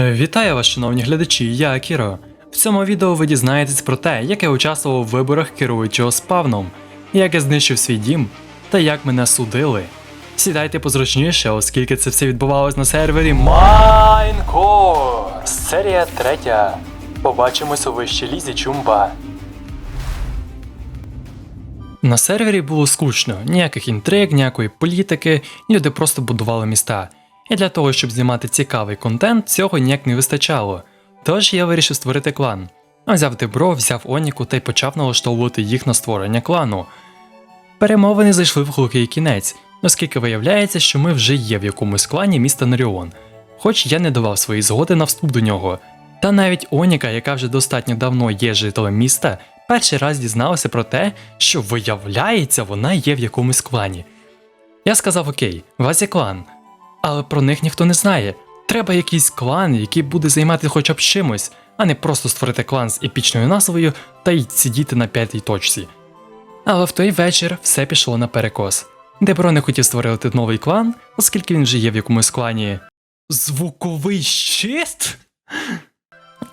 Е, Вітаю вас, шановні глядачі, я Акіро. В цьому відео ви дізнаєтесь про те, як я участвував у виборах керуючого спавном, як я знищив свій дім та як мене судили. Сідайте позручніше, оскільки це все відбувалось на сервері Майнкор. Серія третя. Побачимось у вищій лізі чумба. На сервері було скучно, ніяких інтриг, ніякої політики, люди просто будували міста. І для того, щоб знімати цікавий контент, цього ніяк не вистачало. Тож я вирішив створити клан. Взяв Дебро, взяв Оніку та й почав налаштовувати їх на створення клану. Перемовини зайшли в глухий кінець, оскільки виявляється, що ми вже є в якомусь клані міста Наріон, хоч я не давав свої згоди на вступ до нього. Та навіть Оніка, яка вже достатньо давно є жителем міста, перший раз дізналася про те, що виявляється, вона є в якомусь клані. Я сказав: Окей, вас є клан, але про них ніхто не знає. Треба якийсь клан, який буде займати хоча б чимось, а не просто створити клан з епічною назвою та й сидіти на п'ятій точці. Але в той вечір все пішло наперекос. Дебро не хотів створити новий клан, оскільки він вже є в якомусь клані. Звуковий щит?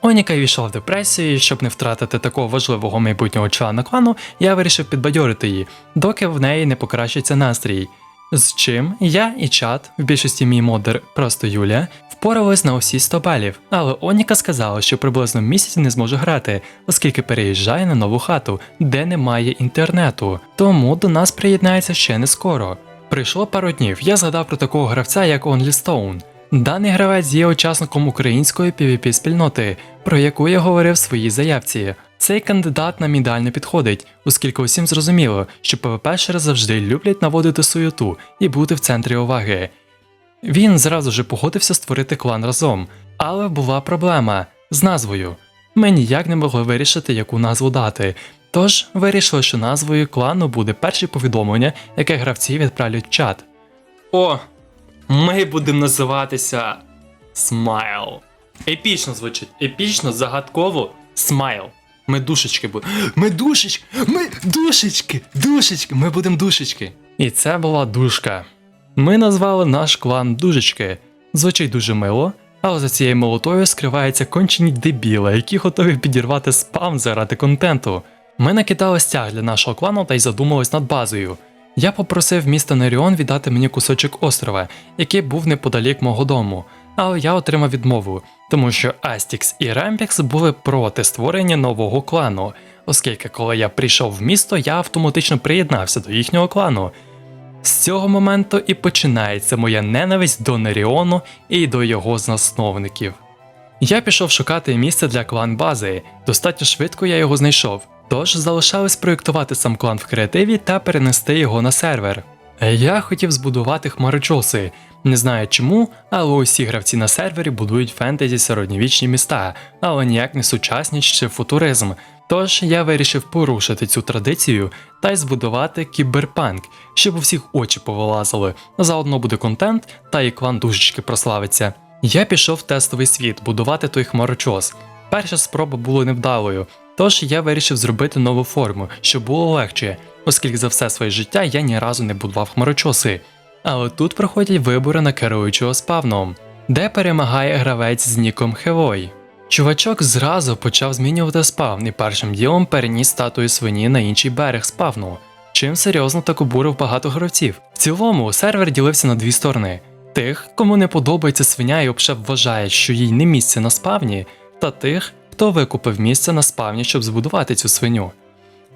Оніка війшла в депресію, щоб не втратити такого важливого майбутнього члена клану, я вирішив підбадьорити її, доки в неї не покращиться настрій. З чим я і чат, в більшості мій модер, просто Юля, впорались на усі 100 балів, але Оніка сказала, що приблизно місяць не зможе грати, оскільки переїжджає на нову хату, де немає інтернету, тому до нас приєднається ще не скоро. Прийшло пару днів, я згадав про такого гравця, як OnlyStone. Даний гравець є учасником української pvp спільноти, про яку я говорив в своїй заявці. Цей кандидат нам ідеально підходить, оскільки усім зрозуміло, що ПВПшери завжди люблять наводити суєту і бути в центрі уваги. Він зразу ж погодився створити клан разом, але була проблема з назвою. Ми ніяк не могли вирішити, яку назву дати. Тож вирішили, що назвою клану буде перше повідомлення, яке гравці відправлять в чат. О, ми будемо називатися Смайл. Епічно звучить, епічно, загадково Смайл. Ми душечки будемо. Ми душечки! Ми душечки! Душечки! Ми будемо душечки. І це була душка. Ми назвали наш клан Дужечки. Звучить дуже мило, але за цією молотою скриваються кончені дебіли, які готові підірвати спам заради контенту. Ми накидали стяг для нашого клану та й задумались над базою. Я попросив міста Неріон віддати мені кусочок острова, який був неподалік мого дому, але я отримав відмову, тому що Астікс і Рампікс були проти створення нового клану, оскільки коли я прийшов в місто, я автоматично приєднався до їхнього клану. З цього моменту і починається моя ненависть до Неріону і до його засновників. Я пішов шукати місце для клан бази, достатньо швидко я його знайшов, тож залишалось проєктувати сам клан в креативі та перенести його на сервер. Я хотів збудувати хмарочоси. Не знаю чому, але усі гравці на сервері будують фентезі середньовічні міста, але ніяк не сучасність чи футуризм. Тож я вирішив порушити цю традицію та й збудувати кіберпанк, щоб у всіх очі повилазили. Заодно буде контент, та і клан душечки прославиться. Я пішов в тестовий світ будувати той хмарочос. Перша спроба була невдалою, тож я вирішив зробити нову форму, щоб було легше, оскільки за все своє життя я ні разу не будував хмарочоси. Але тут проходять вибори на керуючого спавном, де перемагає гравець з ніком Хевой. Чувачок зразу почав змінювати спавн і першим ділом переніс статую свині на інший берег спавну, чим серйозно так обурив багато гравців. В цілому сервер ділився на дві сторони: тих, кому не подобається свиня і обше вважає, що їй не місце на спавні, та тих, хто викупив місце на спавні, щоб збудувати цю свиню.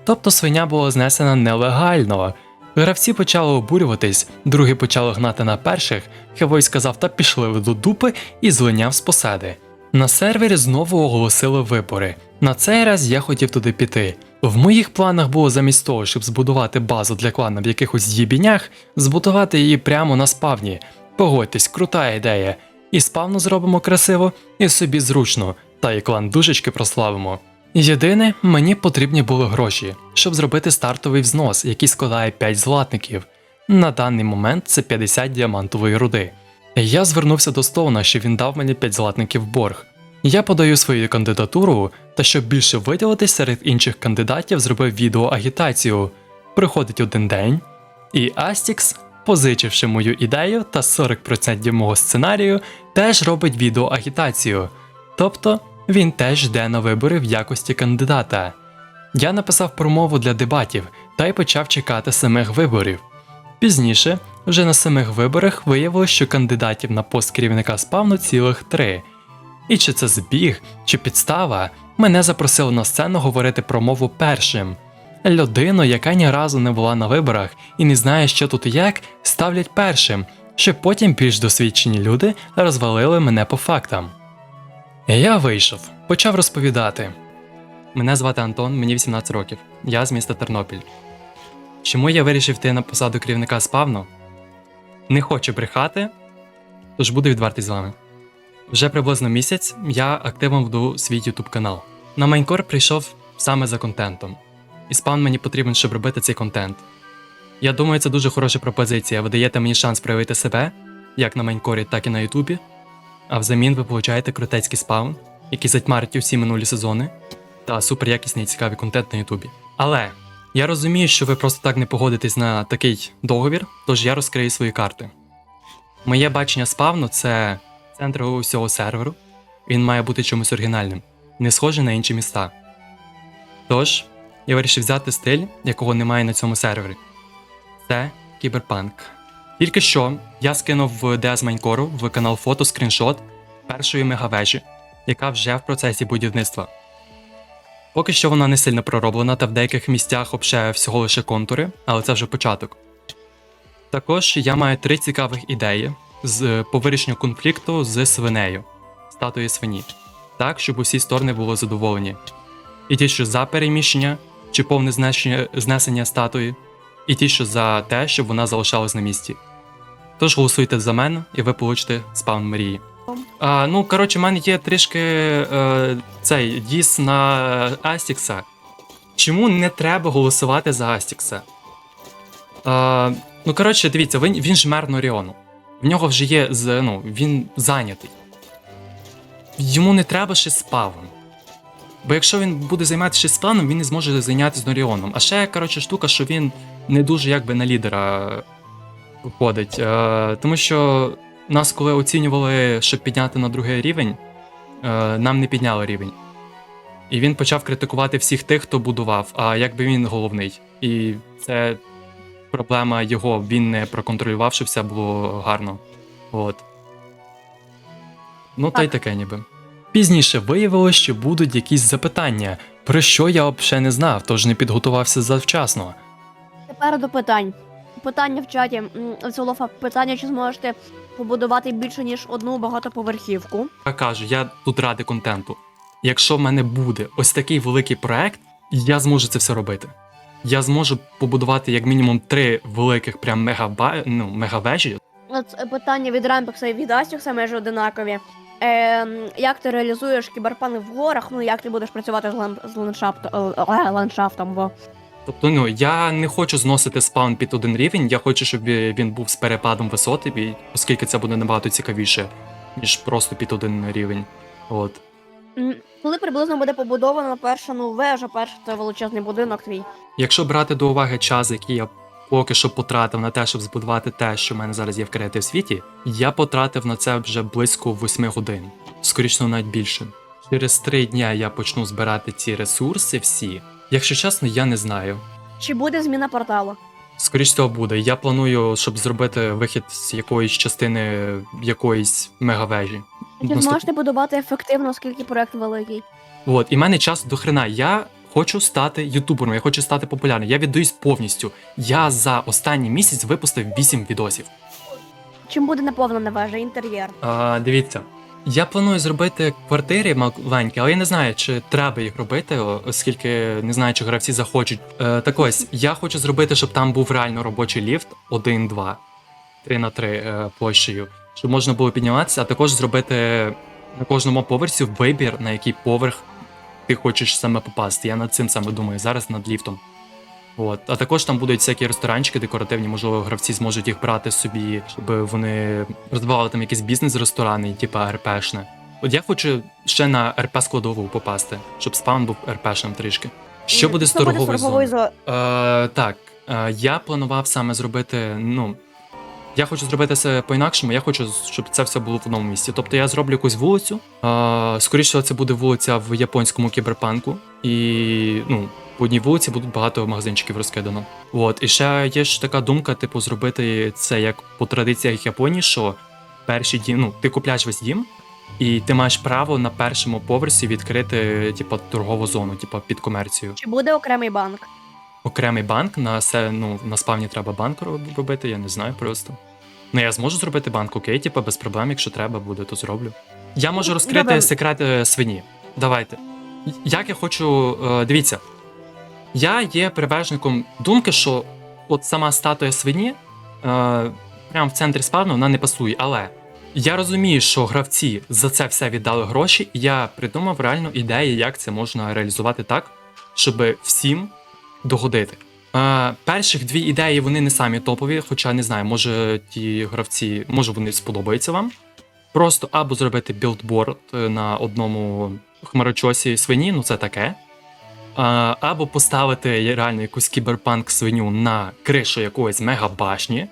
Тобто свиня була знесена нелегально. Гравці почали обурюватись, другі почали гнати на перших. Хевой сказав, та пішли до дупи і злиняв з посади. На сервері знову оголосили вибори. На цей раз я хотів туди піти. В моїх планах було замість того, щоб збудувати базу для клана в якихось їбінях, збудувати її прямо на спавні. Погодьтесь, крута ідея. І спавну зробимо красиво, і собі зручно, та і клан душечки прославимо. Єдине, мені потрібні були гроші, щоб зробити стартовий взнос, який складає 5 златників. На даний момент це 50 діамантової руди. Я звернувся до Стоуна, щоб він дав мені 5 златників борг. Я подаю свою кандидатуру, та щоб більше виділитись серед інших кандидатів, зробив відеоагітацію. Приходить один день, і Астікс позичивши мою ідею та 40% мого сценарію, теж робить відеоагітацію. Тобто він теж йде на вибори в якості кандидата. Я написав промову для дебатів та й почав чекати самих виборів. Пізніше, вже на самих виборах, виявилось, що кандидатів на пост керівника спавну цілих три. І чи це збіг, чи підстава, мене запросили на сцену говорити промову першим. Людину, яка ні разу не була на виборах і не знає, що тут і як, ставлять першим, щоб потім більш досвідчені люди розвалили мене по фактам. Я вийшов, почав розповідати. Мене звати Антон, мені 18 років. Я з міста Тернопіль. Чому я вирішив йти на посаду керівника спавну? Не хочу брехати, тож буду відвертий з вами. Вже приблизно місяць я активно веду свій YouTube канал. На Майнкор прийшов саме за контентом. І спавн мені потрібен, щоб робити цей контент. Я думаю, це дуже хороша пропозиція. Ви даєте мені шанс проявити себе, як на Майнкорі, так і на Ютубі. А взамін ви получаєте крутецький спаун, який затьмарить усі минулі сезони, та суперякісний і цікавий контент на Ютубі. Але я розумію, що ви просто так не погодитесь на такий договір, тож я розкрию свої карти. Моє бачення спавну це центр усього серверу. Він має бути чимось оригінальним, не схожий на інші міста. Тож, я вирішив взяти стиль, якого немає на цьому сервері. Це кіберпанк. Тільки що я скинув в DS в канал фото скріншот першої мегавежі, яка вже в процесі будівництва. Поки що вона не сильно пророблена та в деяких місцях обшає всього лише контури, але це вже початок. Також я маю три цікавих ідеї з по вирішенню конфлікту з свинею, статуї свині, так, щоб усі сторони були задоволені. І ті, що за переміщення чи повне знесення статуї, і ті, що за те, щоб вона залишалась на місці. Тож голосуйте за мене, і ви получите спаун мрії. А, ну, коротше, в мене є трішки е, цей діс на Астікса. Чому не треба голосувати за Астікса? А, ну, коротше, дивіться, він, він ж мер Норіону. В нього вже є ну, він зайнятий. Йому не треба ще спавн. Бо якщо він буде займатися ще спавном, він не зможе зайнятися Норіоном. А ще, коротше, штука, що він не дуже якби на лідера виходить. Е, тому що нас, коли оцінювали, щоб підняти на другий рівень, е, нам не підняли рівень. І він почав критикувати всіх тих, хто будував, а якби він головний. І це проблема його, він не проконтролював, щоб все було гарно. От. Ну, та й таке ніби. Пізніше виявилось, що будуть якісь запитання, про що я взагалі не знав, тож не підготувався завчасно. Тепер до питань. Питання в чаті. Солофа, питання, чи зможете побудувати більше, ніж одну багатоповерхівку. Я кажу, я тут ради контенту. Якщо в мене буде ось такий великий проект, я зможу це все робити. Я зможу побудувати як мінімум три великих прям мегаба... ну, мегавежі. От е, питання від Рампекса і від Астікса майже одинакові. Е, як ти реалізуєш кіберпанк в горах? Ну як ти будеш працювати з, лан... з ландшафт... е, е, ландшафтом? Бо Тобто, ну я не хочу зносити спаун під один рівень, я хочу, щоб він був з перепадом висоти, оскільки це буде набагато цікавіше, ніж просто під один рівень. От. коли приблизно буде побудована перша ну, вежа, перший той величезний будинок твій. Якщо брати до уваги час, який я поки що потратив на те, щоб збудувати те, що в мене зараз є в креатив світі, я потратив на це вже близько 8 годин, скоріше навіть більше. Через 3 дня я почну збирати ці ресурси всі. Якщо чесно, я не знаю. Чи буде зміна порталу? Скоріше цього буде. Я планую, щоб зробити вихід з якоїсь частини якоїсь мегавежі. Чи Наступ- зможете будувати ефективно, оскільки проект великий? От, і в мене час до хрена. Я хочу стати ютубером, я хочу стати популярним. Я віддаюсь повністю. Я за останній місяць випустив 8 відосів. Чим буде наповнена вежа, інтер'єр? А, дивіться. Я планую зробити квартири маленькі, але я не знаю, чи треба їх робити, оскільки не знаю, чи гравці захочуть. Е, так ось, я хочу зробити, щоб там був реально робочий ліфт 1-2, 3 на 3 е, площею, щоб можна було підніматися, а також зробити на кожному поверсі вибір, на який поверх ти хочеш саме попасти. Я над цим саме думаю зараз над ліфтом. От. А також там будуть всякі ресторанчики декоративні, можливо, гравці зможуть їх брати собі, щоб вони розвивали там якийсь бізнес ресторани, типу РПшне. От я хочу ще на РП складову попасти, щоб спаун був РПшним трішки. Що буде з торговою зоною? зо- Е, так, е, я планував саме зробити, ну, Я хочу зробити це по-інакшому, я хочу, щоб це все було в одному місці. Тобто я зроблю якусь вулицю. А, скоріше, це буде вулиця в японському кіберпанку. І ну, по одній вулиці будуть багато магазинчиків розкидано. От, і ще є ж така думка, типу, зробити це як по традиціях Японії, що перший дім, ну, ти купляєш весь дім, і ти маєш право на першому поверсі відкрити, типу, торгову зону, типу, під комерцію. Чи буде окремий банк? Окремий банк на се, ну, на спавні треба банк робити, я не знаю просто. Ну, я зможу зробити банк, окей, типу, без проблем, якщо треба буде, то зроблю. Я можу розкрити Добре. секрет е, свині. Давайте. Як я хочу. е, дивіться, я є привержником думки, що от сама статуя свині, е, прямо в центрі спавну, вона не пасує. Але я розумію, що гравці за це все віддали гроші, і я придумав реальну ідею, як це можна реалізувати так, щоб всім догодити. Перших дві ідеї вони не самі топові, хоча не знаю, може ті гравці, може вони сподобаються вам. Просто або зробити білдборд е, на одному хмарочосі свині, ну це таке. Або поставити реально якусь кіберпанк свиню на кришу якоїсь мегабашні,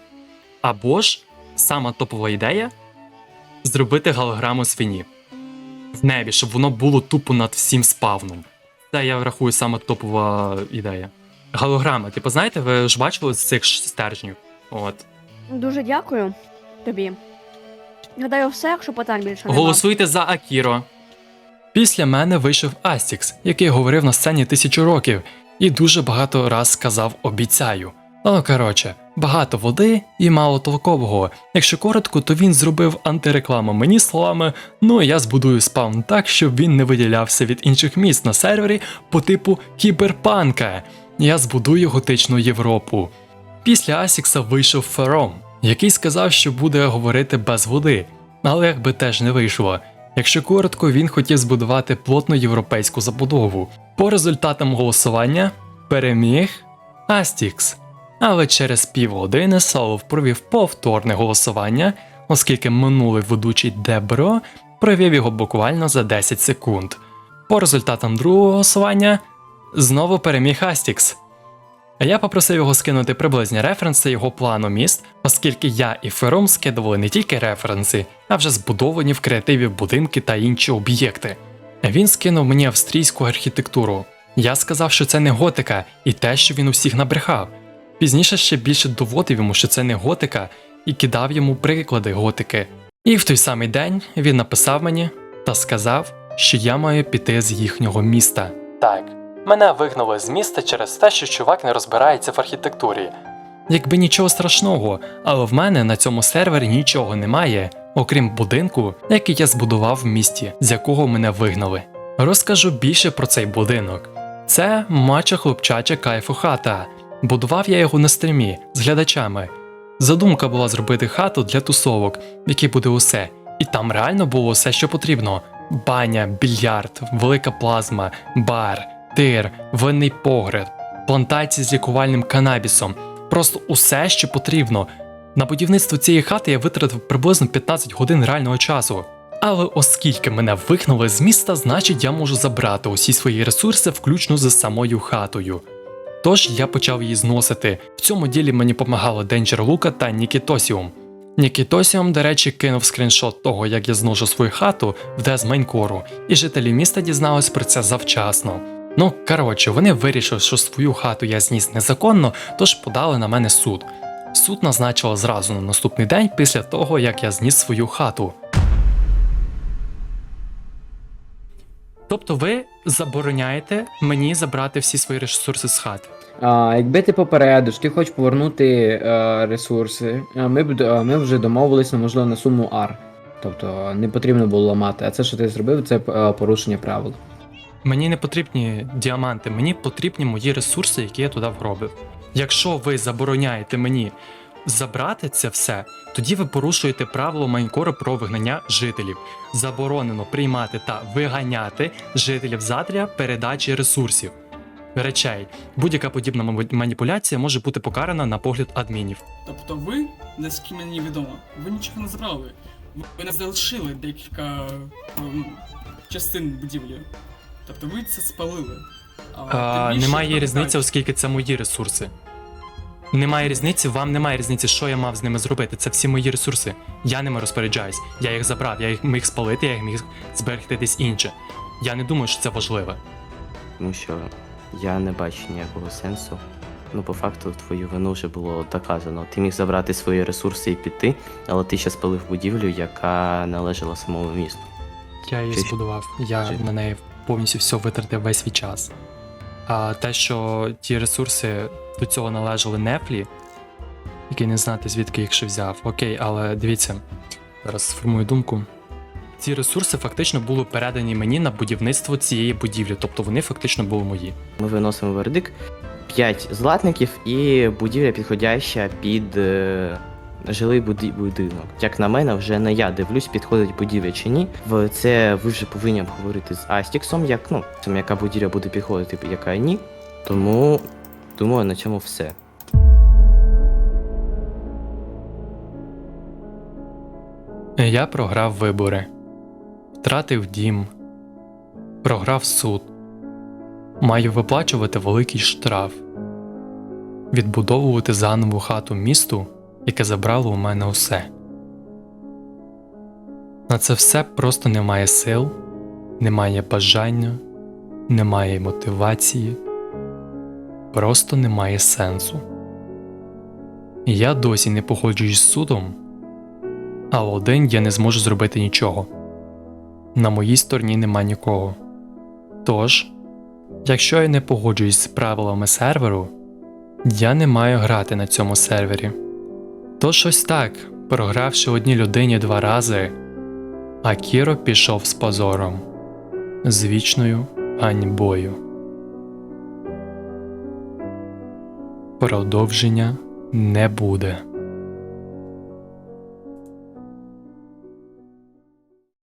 або ж сама топова ідея зробити голограму свині в небі, щоб воно було тупо над всім спавном. Це я рахую саме топова ідея. Голограма, типу, знаєте, ви ж бачили з цих стержнів? От. Дуже дякую тобі. Гадаю, все, якщо питань більше немає. Голосуйте за Акіро. Після мене вийшов Астікс, який говорив на сцені тисячу років, і дуже багато раз сказав обіцяю. Ну, коротше, багато води і мало толкового. Якщо коротко, то він зробив антирекламу мені словами: ну я збудую спаун так, щоб він не виділявся від інших міст на сервері по типу кіберпанка. Я збудую готичну Європу. Після Асікса вийшов Фером, який сказав, що буде говорити без води, але якби теж не вийшло. Якщо коротко, він хотів збудувати плотну європейську забудову. По результатам голосування переміг Астікс. Але через півгодини Солов провів повторне голосування, оскільки минулий ведучий Дебро провів його буквально за 10 секунд. По результатам другого голосування знову переміг Астікс. Я попросив його скинути приблизні референси його плану міст, оскільки я і Фером скидували не тільки референси, а вже збудовані в креативі будинки та інші об'єкти. Він скинув мені австрійську архітектуру. Я сказав, що це не готика, і те, що він усіх набрехав. Пізніше ще більше доводив йому, що це не готика, і кидав йому приклади готики. І в той самий день він написав мені та сказав, що я маю піти з їхнього міста. Так, мене вигнали з міста через те, що чувак не розбирається в архітектурі. Якби нічого страшного, але в мене на цьому сервері нічого немає, окрім будинку, який я збудував в місті, з якого мене вигнали. Розкажу більше про цей будинок. Це мача хлопчача кайфу хата. Будував я його на стрімі з глядачами. Задумка була зробити хату для тусовок, в якій буде усе, і там реально було все, що потрібно: баня, більярд, велика плазма, бар, тир, винний погреб, плантації з лікувальним канабісом. Просто усе, що потрібно. На будівництво цієї хати я витратив приблизно 15 годин реального часу. Але оскільки мене вигнали з міста, значить я можу забрати усі свої ресурси, включно з самою хатою. Тож я почав її зносити. В цьому ділі мені допомагали Денджер Лука та Нікітосіум. Нікітосіум, до речі, кинув скріншот того, як я зношу свою хату в Дез Майнкору, і жителі міста дізнались про це завчасно. Ну, коротше, вони вирішили, що свою хату я зніс незаконно, тож подали на мене суд. Суд назначили зразу на наступний день після того, як я зніс свою хату. Тобто ви забороняєте мені забрати всі свої ресурси з хати. А, якби ти попередиш, ти хочеш повернути е, ресурси, ми б ми вже домовились на можливо на суму R. Тобто не потрібно було ламати. А це, що ти зробив, це е, порушення правил. Мені не потрібні діаманти, мені потрібні мої ресурси, які я туди вробив. Якщо ви забороняєте мені забрати це все, тоді ви порушуєте правило Майнкору про вигнання жителів. Заборонено приймати та виганяти жителів задля передачі ресурсів. Речей, будь-яка подібна маніпуляція може бути покарана на погляд адмінів. Тобто ви, наскільки мені відомо, ви нічого не забрали. Ви не залишили декілька ем, частин будівлі. Тобто ви це спалили. А, більше немає різниці, оскільки це мої ресурси. Немає різниці, вам немає різниці, що я мав з ними зробити. Це всі мої ресурси. Я ними розпоряджаюсь. Я їх забрав, я їх міг спалити, я їх міг зберегти десь інше. Я не думаю, що це важливо. тому що я не бачу ніякого сенсу. Ну, по факту, твою вину вже було доказано. Ти міг забрати свої ресурси і піти, але ти ще спалив будівлю, яка належала самому місту. Я її Чи- збудував, я чи- на неї повністю все витратив весь свій час. А те, що ті ресурси до цього належали Нефлі, який не знати звідки їх ще взяв. Окей, але дивіться, зараз сформую думку. Ці ресурси фактично були передані мені на будівництво цієї будівлі, тобто вони фактично були мої. Ми виносимо вердикт 5 златників і будівля підходяща під е, жилий буди- будинок. Як на мене, вже не я дивлюсь, підходить будівля чи ні. В це ви вже повинні обговорити з Астіксом, як ну, яка будівля буде підходити, яка ні. Тому думаю, на цьому все. Я програв вибори, втратив дім, програв суд. Маю виплачувати великий штраф, відбудовувати заново хату місту, яке забрало у мене усе. На це все просто немає сил, немає бажання, немає мотивації, просто немає сенсу. Я досі не погоджуюсь з судом. Але один я не зможу зробити нічого. На моїй стороні нема нікого. Тож, якщо я не погоджуюсь з правилами серверу, я не маю грати на цьому сервері. Тож ось так, програвши одній людині два рази, Акіро пішов з позором, з вічною ганьбою. Продовження не буде.